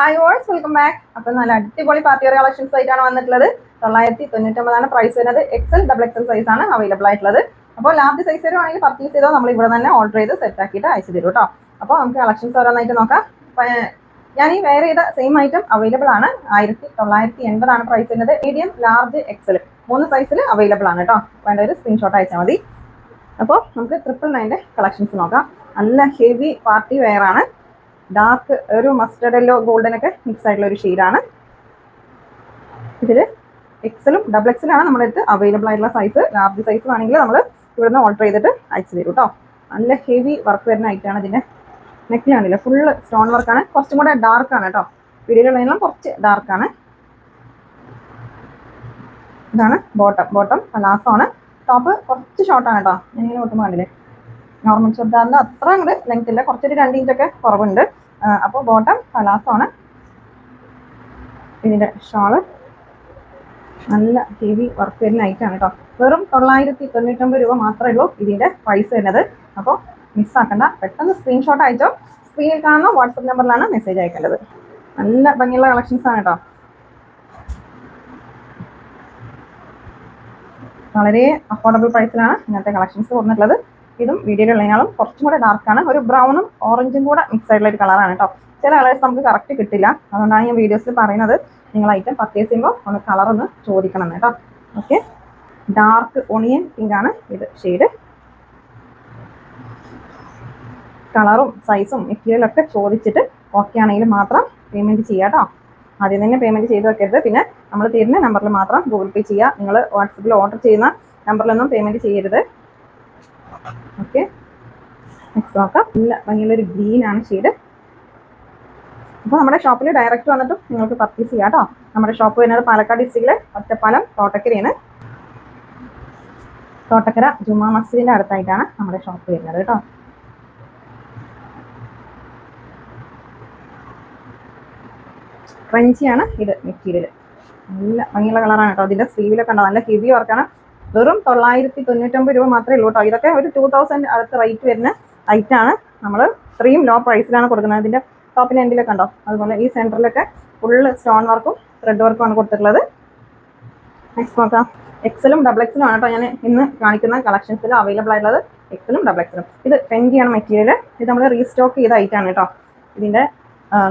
Hi ഓൾസ് welcome back അപ്പം നല്ല അടിപൊളി പാർട്ടി വെയർ കളക്ഷൻസ് ആയിട്ടാണ് വന്നിട്ടുള്ളത്. തൊള്ളായിരത്തി തൊണ്ണൂറ്റൊമ്പതാണ് പ്രൈസ് വരുന്നത്. എക്സൽ ഡബിൾ എക്സൽ സൈസ് ആണ് അവൈലബിൾ ആയിട്ടുള്ളത്. അപ്പോൾ ലാർജ് സൈസ് വരുവാണെങ്കിൽ പർച്ചേസ് ചെയ്തോ നമ്മൾ ഇവിടെ തന്നെ ഓർഡർ ചെയ്ത് സെറ്റ് ആക്കിയിട്ട് അയച്ചു തരും കേട്ടോ അപ്പോൾ നമുക്ക് കളക്ഷൻസ് ഓരോന്നായിട്ട് നോക്കാം. ഞാൻ ഈ വേറെ ചെയ്ത സെയിം ഐറ്റം അവൈലബിൾ ആണ്. ആയിരത്തി തൊള്ളായിരത്തി എൺപതാണ് പ്രൈസ് വരുന്നത്. മീഡിയം ലാർജ് എക്സൽ മൂന്ന് സൈസിൽ അവൈലബിൾ ആണ് കേട്ടോ വേണ്ട ഒരു സ്ക്രീൻഷോട്ട് അയച്ചാൽ മതി. അപ്പോൾ നമുക്ക് ട്രിപ്പിൾ നയന്റെ കളക്ഷൻസ് നോക്കാം. നല്ല ഹെവി പാർട്ടി വെയർ ആണ്. ഡാർക്ക് ഒരു മസ്റ്റർഡ് എല്ലോ ഗോൾഡൻ ഒക്കെ മിക്സ് ആയിട്ടുള്ള ഒരു ഷെയ്ഡാണ് ഇതിൽ എക്സലും ഡബിൾ എക്സലാണ് നമ്മുടെ അടുത്ത് അവൈലബിൾ ആയിട്ടുള്ള സൈസ് ലാർജ് സൈസ് ആണെങ്കിൽ നമ്മൾ ഇവിടുന്ന് ഓർഡർ ചെയ്തിട്ട് അയച്ചു തരും കേട്ടോ നല്ല ഹെവി വർക്ക് വരുന്ന ഐറ്റാണ് ഇതിന്റെ നെക്കിലാണില്ല ഫുള്ള് സ്റ്റോൺ വർക്കാണ് കുറച്ചും കൂടെ ഡാർക്ക് ആണ് കേട്ടോ വീഡിയോയിലുള്ളതിനും കുറച്ച് ഡാർക്കാണ് ഇതാണ് ബോട്ടം ബോട്ടം ആണ്. ടോപ്പ് കുറച്ച് ഷോർട്ടാണ് കേട്ടോ ഞാനിങ്ങനെ ഒട്ടും കണ്ടില്ലേ നോർമൽ ചുരിദാറിന്റെ അത്ര അങ്ങോട്ട് ലെങ്ത് ഇല്ല. കുറച്ചൊരു രണ്ട് ഇഞ്ചൊക്കെ കുറവുണ്ട്. അപ്പോൾ ബോട്ടം പലാസമാണ് ഇതിന്റെ ഷോൾ നല്ല ഹെവി വർക്ക് വരുന്ന ഐറ്റാണ് കേട്ടോ വെറും തൊള്ളായിരത്തി തൊണ്ണൂറ്റൊമ്പത് രൂപ മാത്രമേ ഉള്ളൂ ഇതിന്റെ പ്രൈസ് വരുന്നത്. അപ്പോൾ മിസ്സാക്കണ്ട പെട്ടെന്ന് സ്ക്രീൻഷോട്ട് അയച്ചോ. സ്ക്രീനിൽ കാണുന്ന വാട്സപ്പ് നമ്പറിലാണ് മെസ്സേജ് അയക്കേണ്ടത്. നല്ല ഭംഗിയുള്ള കളക്ഷൻസ് ആണ് കേട്ടോ വളരെ അഫോർഡബിൾ പ്രൈസിലാണ് ഇങ്ങനത്തെ കളക്ഷൻസ് വന്നിട്ടുള്ളത്. ഇതും വീഡിയോയിലുള്ളതിനാളും കുറച്ചും കൂടെ ഡാർക്കാണ് ഒരു ബ്രൗണും ഓറഞ്ചും കൂടെ മിക്സ് ആയിട്ടുള്ള ഒരു കളറാണ് കേട്ടോ ചില കളേഴ്സ് നമുക്ക് കറക്റ്റ് കിട്ടില്ല. അതുകൊണ്ടാണ് ഞാൻ വീഡിയോസിൽ പറയുന്നത്. നിങ്ങൾ ഐറ്റം പർച്ചേസ് ചെയ്യുമ്പോൾ ഒന്ന് കളർ ഒന്ന് ചോദിക്കണം കേട്ടോ ഓക്കെ ഡാർക്ക് ഒണിയൻ പിങ്ക് ആണ്. ഇത് ഷെയ്ഡ് കളറും സൈസും മെറ്റീരിയലും ഒക്കെ ചോദിച്ചിട്ട് ഓക്കെ ആണെങ്കിൽ മാത്രം പേയ്മെന്റ് ചെയ്യാം കേട്ടോ ആദ്യം തന്നെ പേയ്മെന്റ് ചെയ്ത് വെക്കരുത്. പിന്നെ നമ്മൾ തരുന്ന നമ്പറിൽ മാത്രം ഗൂഗിൾ പേ ചെയ്യുക നിങ്ങൾ വാട്സപ്പിൽ ഓർഡർ ചെയ്യുന്ന നമ്പറിലൊന്നും പേയ്മെന്റ് ചെയ്യരുത്. ഓക്കെ നെക്സ്റ്റ് നോക്കാം. നല്ല ഭംഗിയുള്ളൊരു ഗ്രീൻ ആണ് ഷെയ്ഡ് അപ്പോൾ നമ്മുടെ ഷോപ്പിൽ ഡയറക്റ്റ് വന്നിട്ടും നിങ്ങൾക്ക് പർച്ചേസ് ചെയ്യാം കേട്ടോ നമ്മുടെ ഷോപ്പ് വരുന്നത് പാലക്കാട് ഡിസ്ട്രിക്റ്റിലെ ഒറ്റപ്പാലം തോട്ടക്കരയാണ്. തോട്ടക്കര ജുമാ മസ്ജിദിന്റെ അടുത്തായിട്ടാണ് നമ്മുടെ ഷോപ്പ് വരുന്നത് കേട്ടോ ക്രഞ്ചിയാണ് ഇത് മെറ്റീരിയൽ നല്ല ഭംഗിയുള്ള കളറാണ് കേട്ടോ അതിന്റെ സ്ലീവിലൊക്കെ ഉണ്ടോ നല്ല ഹെവി വർക്കാണ് വെറും തൊള്ളായിരത്തി തൊണ്ണൂറ്റൊമ്പത് രൂപ മാത്രമേ ഉള്ളൂ കേട്ടോ. ഇതൊക്കെ ഒരു ടൂ തൗസൻഡ് അടുത്ത് റേറ്റ് വരുന്ന ഐറ്റാണ് നമ്മൾ ഇത്രയും ലോ പ്രൈസിലാണ് കൊടുക്കുന്നത്. ഇതിന്റെ ടോപ്പിന്റെ എൻഡിലൊക്കെ ഉണ്ടോ? അതുപോലെ ഈ സെന്ററിലൊക്കെ ഫുള്ള് സ്റ്റോൺ വർക്കും ത്രെഡ് വർക്കും ആണ് കൊടുത്തിട്ടുള്ളത്. നെക്സ്റ്റ് നോക്കാം. എക്സലും ഡബിൾ എക്സലും ആണ് കേട്ടോ ഞാൻ ഇന്ന് കാണിക്കുന്ന കളക്ഷൻസിൽ അവൈലബിൾ ആയിട്ടുള്ളത്. എക്സലും ഡബിൾ എക്സലും ഇത് ഫെന്റിയാണ് മെറ്റീരിയൽ ഇത് നമ്മൾ റീസ്റ്റോക്ക് ചെയ്ത ഐറ്റാണ് കേട്ടോ. ഇതിന്റെ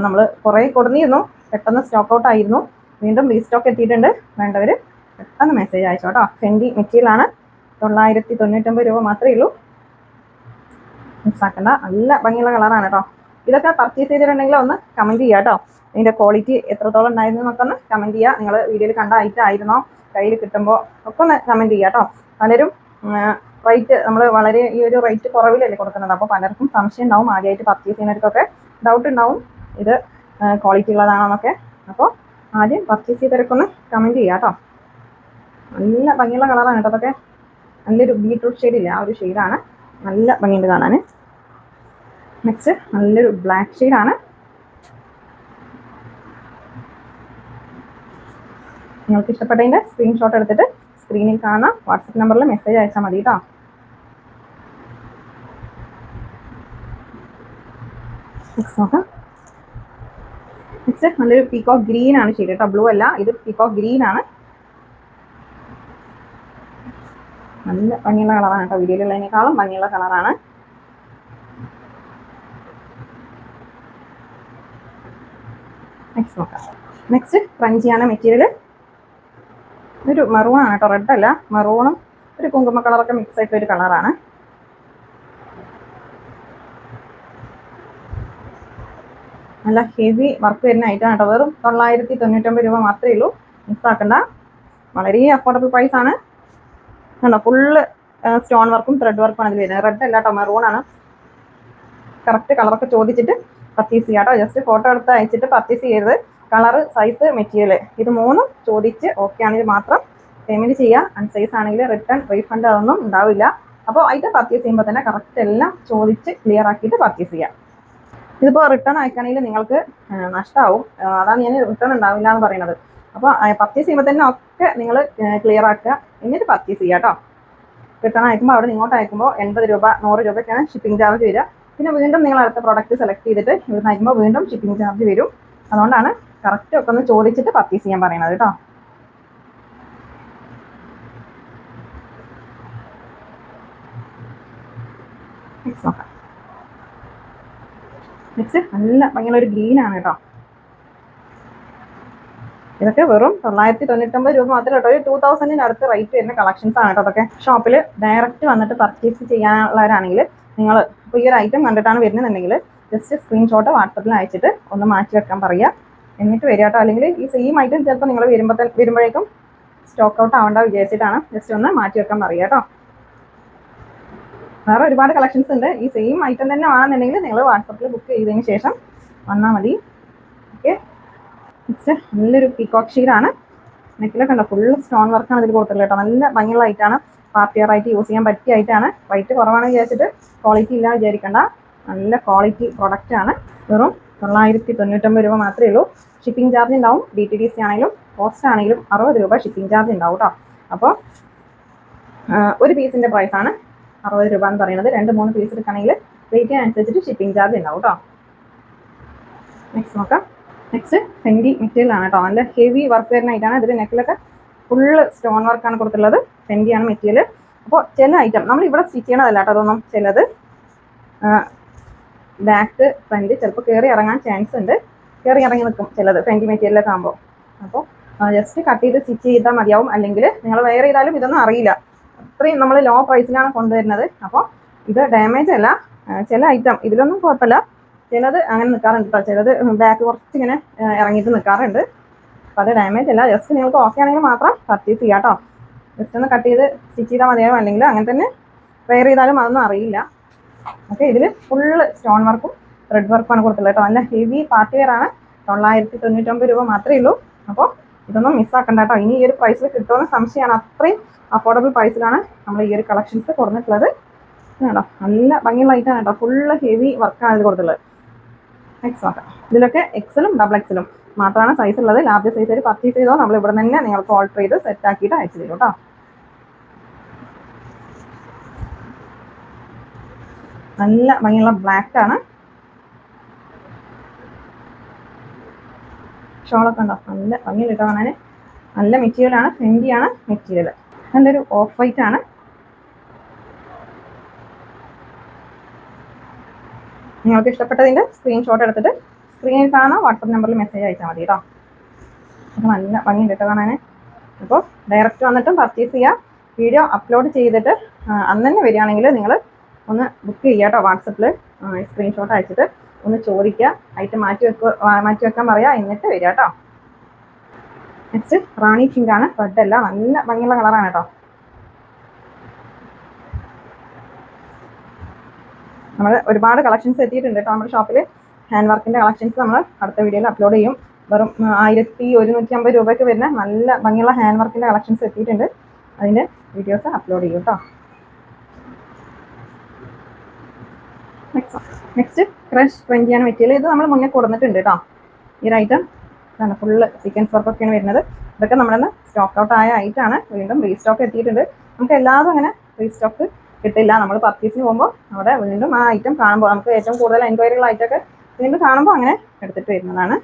നമ്മൾ കുറേ കൊടുന്നിരുന്നു. പെട്ടെന്ന് സ്റ്റോക്ക് ഔട്ട് ആയിരുന്നു. വീണ്ടും റീസ്റ്റോക്ക് എത്തിയിട്ടുണ്ട്. വേണ്ടവർ പെട്ടെന്ന് മെസ്സേജ് അയച്ചോ കേട്ടോ മെറ്റീരിയൽ മെറ്റീരിയലാണ്. തൊള്ളായിരത്തി തൊണ്ണൂറ്റൊമ്പത് രൂപ മാത്രമേ ഉള്ളൂ. മിസ്സാക്കണ്ട. നല്ല ഭംഗിയുള്ള കളറാണ് കേട്ടോ ഇതൊക്കെ പർച്ചേസ് ചെയ്തിട്ടുണ്ടെങ്കിൽ ഒന്ന് കമന്റ് ചെയ്യുക കേട്ടോ ഇതിന്റെ ക്വാളിറ്റി എത്രത്തോളം ഉണ്ടായിരുന്നു എന്നൊക്കെ ഒന്ന് കമന്റ് ചെയ്യുക നിങ്ങൾ വീഡിയോയിൽ കണ്ട ഐറ്റം ആയിരുന്നോ? കയ്യിൽ കിട്ടുമ്പോൾ ഒക്കെ ഒന്ന് കമന്റ് ചെയ്യുക കേട്ടോ പലരും റേറ്റ് നമ്മൾ വളരെ ഈ ഒരു റേറ്റ് കുറവിലല്ലേ കൊടുക്കുന്നത്. അപ്പോൾ പലർക്കും സംശയം ഉണ്ടാവും. ആദ്യമായിട്ട് പർച്ചേസ് ചെയ്യുന്നവർക്കൊക്കെ ഡൗട്ട് ഉണ്ടാവും. ഇത് ക്വാളിറ്റി ഉള്ളതാണോ എന്നൊക്കെ. അപ്പോൾ ആദ്യം പർച്ചേസ് ചെയ്തവർക്കൊന്ന് കമന്റ് ചെയ്യുക കേട്ടോ നല്ല ഭംഗിയുള്ള കളറാണ് കേട്ടോ. അതൊക്കെ നല്ലൊരു ബീട്രൂട്ട് ഷെയ്ഡില്ല ആ ഒരു ഷെയ്ഡാണ്. നല്ല ഭംഗിയുണ്ട് കാണാൻ നെക്സ്റ്റ് നല്ലൊരു ബ്ലാക്ക് ഷെയ്ഡാണ് നിങ്ങൾക്ക് ഇഷ്ടപ്പെട്ടതിന്റെ സ്ക്രീൻഷോട്ട് എടുത്തിട്ട് സ്ക്രീനിൽ കാണുന്ന വാട്സപ്പ് നമ്പറിൽ മെസ്സേജ് അയച്ചാൽ മതി കേട്ടോ നെക്സ്റ്റ് നോക്കാം. നെക്സ്റ്റ് നല്ലൊരു പീക്കോ ഗ്രീൻ ആണ് ഷെയ്ഡ് കേട്ടോ ബ്ലൂ അല്ല ഇത് പീക്കോ ഗ്രീൻ ആണ്. നല്ല ഭംഗിയുള്ള കളറാണ് കേട്ടോ വീഡിയോയിലുള്ളതിനേക്കാളും ഭംഗിയുള്ള കളറാണ്. നെക്സ്റ്റ് നോക്കാം. നെക്സ്റ്റ് ക്രഞ്ചിയാണ് മെറ്റീരിയൽ ഒരു മെറൂൺ ആണ് കേട്ടോ റെഡ് അല്ല. മെറൂണും ഒരു കുങ്കുമ കളറൊക്കെ മിക്സ് ആയിട്ടുള്ള ഒരു കളറാണ് നല്ല ഹെവി വർക്ക് വരുന്ന ഐറ്റം കേട്ടോ. വെറും തൊള്ളായിരത്തി തൊണ്ണൂറ്റൊമ്പത് രൂപ മാത്രമേ ഉള്ളൂ. മിസ്സാക്കണ്ട വളരെ അഫോർഡബിൾ പ്രൈസ് ആണ്. കണ്ടോ? ഫുള്ള് സ്റ്റോൺ വർക്കും ത്രെഡ് വർക്കും ആണ് ഇതിൽ വരുന്നത്. റെഡ് അല്ല കേട്ടോ മെറൂൺ ആണ് കറക്റ്റ് കളറൊക്കെ ചോദിച്ചിട്ട് പർച്ചേസ് ചെയ്യാം കേട്ടോ. ജസ്റ്റ് ഫോട്ടോ എടുത്ത് അയച്ചിട്ട് പർച്ചേസ് ചെയ്യരുത്. കളറ് സൈസ് മെറ്റീരിയൽ ഇത് മൂന്നും ചോദിച്ച് ഓക്കെ ആണെങ്കിൽ മാത്രം പേയ്മെന്റ് ചെയ്യുക അൺസൈസ് ആണെങ്കിൽ റിട്ടേൺ റീഫണ്ട് അതൊന്നും ഉണ്ടാവില്ല. അപ്പോൾ ഐറ്റം പർച്ചേസ് ചെയ്യുമ്പോൾ തന്നെ കറക്റ്റ് എല്ലാം ചോദിച്ച് ക്ലിയർ ആക്കിയിട്ട് പർച്ചേസ് ചെയ്യാം. ഇതിപ്പോൾ റിട്ടേൺ അയക്കുകയാണെങ്കിൽ നിങ്ങൾക്ക് നഷ്ടമാവും അതാണ് ഞാൻ റിട്ടേൺ ഉണ്ടാവില്ല എന്ന് പറയുന്നത്. അപ്പോൾ പർച്ചേസ് ചെയ്യുമ്പോൾ തന്നെ ഒക്കെ നിങ്ങൾ ക്ലിയർ ആക്കുക. എന്നിട്ട് പർച്ചേസ് ചെയ്യുക കേട്ടോ റിട്ടേൺ അയക്കുമ്പോൾ അവിടെ ഇങ്ങോട്ട് അയക്കുമ്പോൾ എൺപത് രൂപ നൂറ് രൂപയ്ക്കാണ് ഷിപ്പിംഗ് ചാർജ് വരിക. പിന്നെ വീണ്ടും നിങ്ങൾ അടുത്ത പ്രോഡക്റ്റ് സെലക്ട് ചെയ്തിട്ട് ഇവിടുന്ന് അയക്കുമ്പോൾ വീണ്ടും ഷിപ്പിംഗ് ചാർജ് വരും. അതുകൊണ്ടാണ് കറക്റ്റ് ഒക്കെ ഒന്ന് ചോദിച്ചിട്ട് പർച്ചേസ് ചെയ്യാൻ പറയുന്നത് കേട്ടോ നെക്സ്റ്റ് നല്ല ഭയങ്കര ഒരു ഗ്രീൻ ആണ് കേട്ടോ ഇതൊക്കെ വെറും തൊള്ളായിരത്തി തൊണ്ണൂറ്റൊമ്പത് രൂപ മാത്രമേ കേട്ടോ ഒരു ടൂ തൗസൻഡിന് അടുത്ത് റേറ്റ് വരുന്ന കളക്ഷൻസ് ആണ് കേട്ടോ അതൊക്കെ ഷോപ്പിൽ ഡയറക്റ്റ് വന്നിട്ട് പർച്ചേസ് ചെയ്യാനുള്ളവരാണെങ്കിൽ നിങ്ങൾ ഇപ്പോൾ ഈ ഒരു ഐറ്റം കണ്ടിട്ടാണ് വരുന്നതെന്നുണ്ടെങ്കിൽ ജസ്റ്റ് സ്ക്രീൻഷോട്ട് വാട്സപ്പിൽ അയച്ചിട്ട് ഒന്ന് മാറ്റി വെക്കാൻ പറയുക. എന്നിട്ട് വരിക കേട്ടോ. അല്ലെങ്കിൽ ഈ സെയിം ഐറ്റം ചിലപ്പോൾ നിങ്ങൾ വരുമ്പോൾ വരുമ്പോഴേക്കും സ്റ്റോക്ക് ഔട്ട് ആവേണ്ട വിചാരിച്ചിട്ടാണ്. ജസ്റ്റ് ഒന്ന് മാറ്റി വെക്കാൻ പറയുക കേട്ടോ. വേറെ ഒരുപാട് കളക്ഷൻസ് ഉണ്ട്. ഈ സെയിം ഐറ്റം തന്നെ ആണെന്നുണ്ടെങ്കിൽ നിങ്ങൾ വാട്സപ്പിൽ ബുക്ക് ചെയ്തതിന് ശേഷം വന്നാൽ മതി. ഓക്കെ നെക്സ്റ്റ് നല്ലൊരു പീകോക്ക് ഷീഡാണ് നെക്കിലെ കണ്ട ഫുള്ള് സ്റ്റോൺ വർക്കാണ് ഇതിൽ കൊടുത്തിട്ടുള്ളത് കേട്ടോ. നല്ല ഭംഗിയുള്ള ഐറ്റാണ് ആയിട്ട് യൂസ് ചെയ്യാൻ പറ്റിയ വൈറ്റ് കുറവാണ് വിചാരിച്ചിട്ട് ക്വാളിറ്റി ഇല്ല വിചാരിക്കേണ്ട. നല്ല ക്വാളിറ്റി പ്രൊഡക്റ്റ് ആണ്. വെറും തൊള്ളായിരത്തി തൊണ്ണൂറ്റൊമ്പത് രൂപ മാത്രമേ ഉള്ളൂ. ഷിപ്പിംഗ് ചാർജ് ഉണ്ടാവും. ഡി ടി ഡി സി ആണെങ്കിലും പോസ്റ്റ് ആണെങ്കിലും അറുപത് രൂപ ഷിപ്പിംഗ് ചാർജ് ഉണ്ടാവും കേട്ടോ. അപ്പോൾ ഒരു പീസിന്റെ പ്രൈസാണ് അറുപത് രൂപ എന്ന് പറയുന്നത്. രണ്ട് മൂന്ന് പീസ് എടുക്കുകയാണെങ്കിൽ റേറ്റിനനുസരിച്ചിട്ട് ഷിപ്പിംഗ് ചാർജ് ഉണ്ടാവും കേട്ടോ. നെക്സ്റ്റ് നോക്കാം. നെക്സ്റ്റ് ഫെൻഡി മെറ്റീരിയൽ ആണ് കേട്ടോ. നല്ല ഹെവി വർക്ക് വരുന്നതായിട്ടാണ് ഇതിൽ നെക്കിലൊക്കെ ഫുള്ള് സ്റ്റോൺ വർക്കാണ് കൊടുത്തിട്ടുള്ളത്. ഫെൻഡിയാണ് മെറ്റീരിയൽ അപ്പോൾ ചില ഐറ്റം നമ്മൾ ഇവിടെ സ്റ്റിച്ച് ചെയ്യണതല്ല കേട്ടോ അതൊന്നും ചിലത്. ബാക്ക് ഫ്രണ്ട് ചിലപ്പോൾ കയറി ഇറങ്ങാൻ ചാൻസ് ഉണ്ട്. കയറി ഇറങ്ങി നിൽക്കും ചിലത് ഫെൻഡി മെറ്റീരിയലൊക്കെ ആകുമ്പോൾ അപ്പോൾ ജസ്റ്റ് കട്ട് ചെയ്ത് സ്റ്റിച്ച് ചെയ്താൽ മതിയാവും. അല്ലെങ്കിൽ നിങ്ങൾ വെയർ ചെയ്താലും ഇതൊന്നും അറിയില്ല. അത്രയും നമ്മൾ ലോ പ്രൈസിലാണ് കൊണ്ടുവരുന്നത്. അപ്പോൾ ഇത് ഡാമേജ് അല്ല. ചില ഐറ്റം ഇതിലൊന്നും കുഴപ്പമില്ല. ചിലത് അങ്ങനെ നിൽക്കാറുണ്ട് കേട്ടോ ചിലത് ബാക്ക് കുറച്ച് ഇങ്ങനെ ഇറങ്ങിയിട്ട് നിൽക്കാറുണ്ട് അപ്പോൾ അത് ഡാമേജ് അല്ല. ജസ്റ്റ് നിങ്ങൾക്ക് ഓക്കെ ആണെങ്കിൽ മാത്രം പർച്ചേസ് ചെയ്യാം കേട്ടോ ജസ്റ്റ് ഒന്ന് കട്ട് ചെയ്ത് സ്റ്റിച്ച് ചെയ്താൽ മതിയാവും. അല്ലെങ്കിൽ അങ്ങനെ തന്നെ വെയർ ചെയ്താലും അതൊന്നും അറിയില്ല. ഓക്കെ ഇതിൽ ഫുള്ള് സ്റ്റോൺ വർക്കും ത്രെഡ് വർക്കുമാണ് കൊടുത്തുള്ളത് കേട്ടോ നല്ല ഹെവി പാർട്ടി വെയർ ആണ്. തൊള്ളായിരത്തി തൊണ്ണൂറ്റൊമ്പത് രൂപ മാത്രമേ ഉള്ളൂ. അപ്പോൾ ഇതൊന്നും മിസ്സാക്കണ്ട കേട്ടോ ഇനി ഈ ഒരു പ്രൈസിൽ കിട്ടുമെന്ന് സംശയമാണ്. അത്രയും അഫോർഡബിൾ പ്രൈസിലാണ് നമ്മൾ ഈ ഒരു കളക്ഷൻസ് കൊടുത്തിട്ടുള്ളത്. കേട്ടോ നല്ല ഭംഗിയുള്ള ഐറ്റമാണ് കേട്ടോ ഫുള്ള് ഹെവി വർക്കാണ് ഇത് കൊടുത്തിട്ടുള്ളത്. നെക്സ്റ്റ് നോക്കാം ഇതിലൊക്കെ എക്സലും ഡബിൾ എക്സലും മാത്രമാണ് സൈസ് ഉള്ളത്. ലാർജ് സൈസ് ഒരു പർച്ചേസ് ചെയ്തോ നമ്മൾ ഇവിടെ തന്നെ നിങ്ങൾക്ക് ഓൾട്ടർ ചെയ്ത് സെറ്റ് ആക്കിയിട്ട് അയച്ചു തരും കേട്ടോ നല്ല ഭംഗിയുള്ള ബ്ലാക്ക് ആണ്. ഷോളൊക്കെ ഉണ്ടോ? നല്ല ഭംഗിയിൽ കിട്ടാൻ നല്ല മെറ്റീരിയലാണ് ആണ് മെറ്റീരിയൽ നല്ലൊരു ഓഫ് വൈറ്റ് ആണ്. നിങ്ങൾക്ക് ഇഷ്ടപ്പെട്ടതിന്റെ സ്ക്രീൻഷോട്ട് എടുത്തിട്ട് സ്ക്രീനിൽ കാണുന്ന വാട്സപ്പ് നമ്പറിൽ മെസ്സേജ് അയച്ചാൽ മതി കേട്ടോ നല്ല ഭംഗിയുണ്ട് കേട്ടോ കാണാൻ അപ്പോൾ ഡയറക്റ്റ് വന്നിട്ടും പർച്ചേസ് ചെയ്യുക വീഡിയോ അപ്ലോഡ് ചെയ്തിട്ട് അന്ന് തന്നെ വരികയാണെങ്കിൽ നിങ്ങൾ ഒന്ന് ബുക്ക് ചെയ്യുക കേട്ടോ വാട്സപ്പിൽ സ്ക്രീൻഷോട്ട് അയച്ചിട്ട് ഒന്ന് ചോദിക്കുക ഐറ്റം മാറ്റി വെക്കുക മാറ്റി വെക്കാൻ പറയുക എന്നിട്ട് വരിക കേട്ടോ നെക്സ്റ്റ് റാണി പിങ്ക് ആണ്. റെഡ് അല്ല നല്ല ഭംഗിയുള്ള കളറാണ് കേട്ടോ നമ്മൾ ഒരുപാട് കളക്ഷൻസ് എത്തിയിട്ടുണ്ട് കേട്ടോ നമ്മുടെ ഷോപ്പിൽ ഹാൻഡ് വർക്കിന്റെ കളക്ഷൻസ് നമ്മൾ അടുത്ത വീഡിയോയിൽ അപ്ലോഡ് ചെയ്യും. വെറും ആയിരത്തി ഒരുന്നൂറ്റി അമ്പത് രൂപയ്ക്ക് വരുന്ന നല്ല ഭംഗിയുള്ള ഹാൻഡ് വർക്കിന്റെ കളക്ഷൻസ് എത്തിയിട്ടുണ്ട്. അതിന്റെ വീഡിയോസ് അപ്ലോഡ് ചെയ്യും കേട്ടോ. നെക്സ്റ്റ് ക്രഷ് ട്വന്റിയാണ് മെറ്റീരിയൽ ഇത് നമ്മൾ മുന്നേ കൊടുത്തിട്ടുണ്ട് കേട്ടോ. ഈ ഒരു ഐറ്റം ഇതാണ് ഫുള്ള് സീക്വൻസ് വർക്കൊക്കെയാണ് വരുന്നത്. ഇതൊക്കെ നമ്മളിന്ന് സ്റ്റോക്ക് ഔട്ട് ആയ ഐറ്റാണ് വീണ്ടും റീസ്റ്റോക്ക് എത്തിയിട്ടുണ്ട്. നമുക്ക് എല്ലാതും അങ്ങനെ റീസ്റ്റോക്ക് കിട്ടില്ല. നമ്മൾ പർച്ചേസിന് പോകുമ്പോൾ അവിടെ വീണ്ടും ആ ഐറ്റം കാണുമ്പോൾ നമുക്ക് ഏറ്റവും കൂടുതൽ എൻക്വയറികളായിട്ടൊക്കെ വീണ്ടും കാണുമ്പോൾ അങ്ങനെ എടുത്തിട്ട് വരുന്നതാണ്.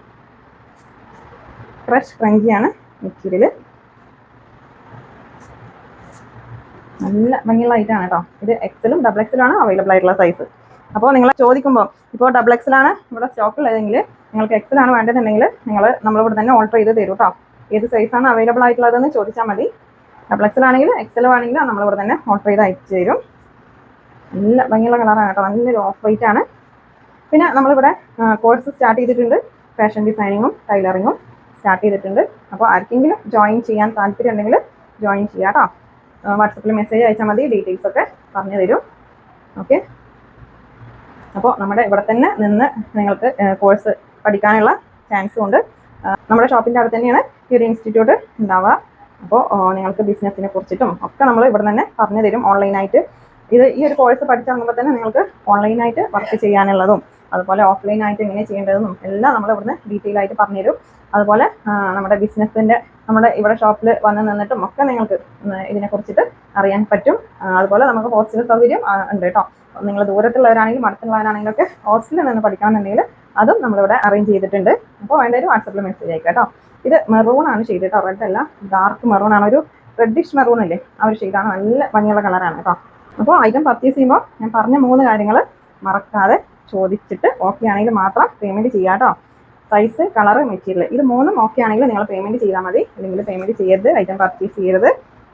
ഫ്രഷ് ക്രഞ്ചിയാണ് മെറ്റീരിയൽ നല്ല ഭംഗിയുള്ള ഐറ്റം ആണ് കേട്ടോ ഇത് എക്സലും ഡബിൾ എക്സലും ആണ് അവൈലബിൾ ആയിട്ടുള്ള സൈസ് അപ്പോൾ നിങ്ങൾ ചോദിക്കുമ്പോൾ ഇപ്പോൾ ഡബിൾ എക്സലാണ് ഇവിടെ സ്റ്റോക്ക് ഉള്ളതെങ്കിൽ നിങ്ങൾക്ക് എക്സലാണ് വേണ്ടതെന്നുണ്ടെങ്കിൽ നിങ്ങൾ നമ്മളിവിടെ തന്നെ ഓൾട്ടർ ചെയ്ത് തരും കേട്ടോ ഏത് സൈസാണ് അവൈലബിൾ ആയിട്ടുള്ളതെന്ന് ചോദിച്ചാൽ മതി. ഡബിൾ എക്സൽ ആണെങ്കിലും ആണെങ്കിൽ നമ്മളിവിടെ തന്നെ ഓർഡർ ചെയ്ത് അയച്ചു തരും. നല്ല ഭംഗിയുള്ള കളറാണ് കേട്ടോ. നല്ലൊരു ഓഫ് വൈറ്റ് ആണ്. പിന്നെ നമ്മളിവിടെ കോഴ്സ് സ്റ്റാർട്ട് ചെയ്തിട്ടുണ്ട്. ഫാഷൻ ഡിസൈനിങ്ങും ടൈലറിങ്ങും സ്റ്റാർട്ട് ചെയ്തിട്ടുണ്ട്. അപ്പോൾ ആർക്കെങ്കിലും ജോയിൻ ചെയ്യാൻ താല്പര്യം ഉണ്ടെങ്കിൽ ജോയിൻ ചെയ്യാം കേട്ടോ. വാട്സപ്പിൽ മെസ്സേജ് അയച്ചാൽ മതി ഡീറ്റെയിൽസ് ഒക്കെ പറഞ്ഞു തരും. ഓക്കെ അപ്പോൾ നമ്മുടെ ഇവിടെ തന്നെ നിന്ന് നിങ്ങൾക്ക് കോഴ്സ് പഠിക്കാനുള്ള ചാൻസും ഉണ്ട്. നമ്മുടെ ഷോപ്പിന്റെ അവിടെ തന്നെയാണ് ഈ ഒരു ഇൻസ്റ്റിറ്റ്യൂട്ട് ഉണ്ടാവുക. അപ്പോൾ നിങ്ങൾക്ക് ബിസിനസ്സിനെ കുറിച്ചിട്ടും ഒക്കെ നമ്മൾ ഇവിടെ തന്നെ പറഞ്ഞു തരും ഓൺലൈനായിട്ട് ഇത് ഈ ഒരു കോഴ്സ് പഠിച്ചിറങ്ങുമ്പോൾ തന്നെ നിങ്ങൾക്ക് ഓൺലൈനായിട്ട് വർക്ക് ചെയ്യാനുള്ളതും അതുപോലെ ഓഫ്ലൈനായിട്ട് എങ്ങനെ ചെയ്യേണ്ടതെന്നും എല്ലാം നമ്മൾ ഇവിടുന്ന് ഡീറ്റെയിൽ ആയിട്ട് പറഞ്ഞു തരും. അതുപോലെ നമ്മുടെ ബിസിനസ്സിന്റെ നമ്മുടെ ഇവിടെ ഷോപ്പിൽ വന്ന് നിന്നിട്ടും ഒക്കെ നിങ്ങൾക്ക് ഇതിനെ കുറിച്ചിട്ട് അറിയാൻ പറ്റും. അതുപോലെ നമുക്ക് ഹോസ്റ്റൽ സൗകര്യം ഉണ്ട് കേട്ടോ. നിങ്ങൾ ദൂരത്തുള്ളവരാണെങ്കിലും അടുത്തുള്ളവരാണെങ്കിലും ഒക്കെ ഹോസ്റ്റലിൽ നിന്ന് പഠിക്കണമെന്നുണ്ടെങ്കിൽ അതും നമ്മളിവിടെ അറേഞ്ച് ചെയ്തിട്ടുണ്ട്. അപ്പോൾ വേണ്ട ഒരു വാട്സപ്പിൽ മെസ്സേജ് അയക്കാം കേട്ടോ. ഇത് മെറൂൺ ആണ് ഷെയ്ഡ് കേട്ടോ റെഡ് അല്ല ഡാർക്ക് മെറൂൺ ആണ്. ഒരു റെഡിഷ് മെറൂൺ അല്ലേ ആ ഒരു ഷെയ്ഡാണ് നല്ല ഭംഗിയുള്ള കളറാണ് കേട്ടോ അപ്പോൾ ഐറ്റം പർച്ചേസ് ചെയ്യുമ്പോൾ ഞാൻ പറഞ്ഞ മൂന്ന് കാര്യങ്ങൾ മറക്കാതെ ചോദിച്ചിട്ട് ഓക്കെ ആണെങ്കിൽ മാത്രം പേയ്മെന്റ് ചെയ്യാം കേട്ടോ സൈസ് കളർ മെറ്റീരിയൽ ഇത് മൂന്നും ഓക്കെ ആണെങ്കിൽ നിങ്ങൾ പേയ്മെന്റ് ചെയ്താൽ മതി. അല്ലെങ്കിൽ പേയ്മെന്റ് ചെയ്യരുത് ഐറ്റം പർച്ചേസ് ചെയ്യരുത്.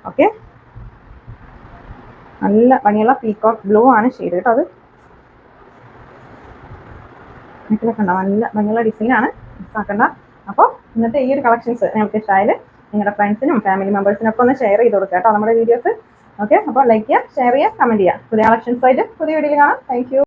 ഓക്കെ നല്ല ഭംഗിയുള്ള പീകോക്ക് ബ്ലൂ ആണ് ഷെയ്ഡ് കേട്ടോ അത്. നെക്കിലൊക്കെ ഉണ്ടാവും നല്ല ഭംഗിയുള്ള ഡിസൈനാണ് മിസ്സാക്കണ്ട അപ്പോൾ ഇന്നത്തെ ഈ ഒരു കളക്ഷൻസ് നിങ്ങൾക്ക് ഇഷ്ടമായാൽ നിങ്ങളുടെ ഫ്രണ്ട്സിനും ഫാമിലി മെമ്പേഴ്സിനും ഒക്കെ ഒന്ന് ഷെയർ ചെയ്ത് കൊടുക്കുക കേട്ടോ നമ്മുടെ വീഡിയോസ് ഓക്കെ അപ്പോൾ ലൈക്ക് ചെയ്യുക ഷെയർ ചെയ്യുക കമന്റ് ചെയ്യുക. പുതിയ കളക്ഷൻസ് ആയിട്ട് പുതിയ വീഡിയോയിൽ കാണാം. താങ്ക്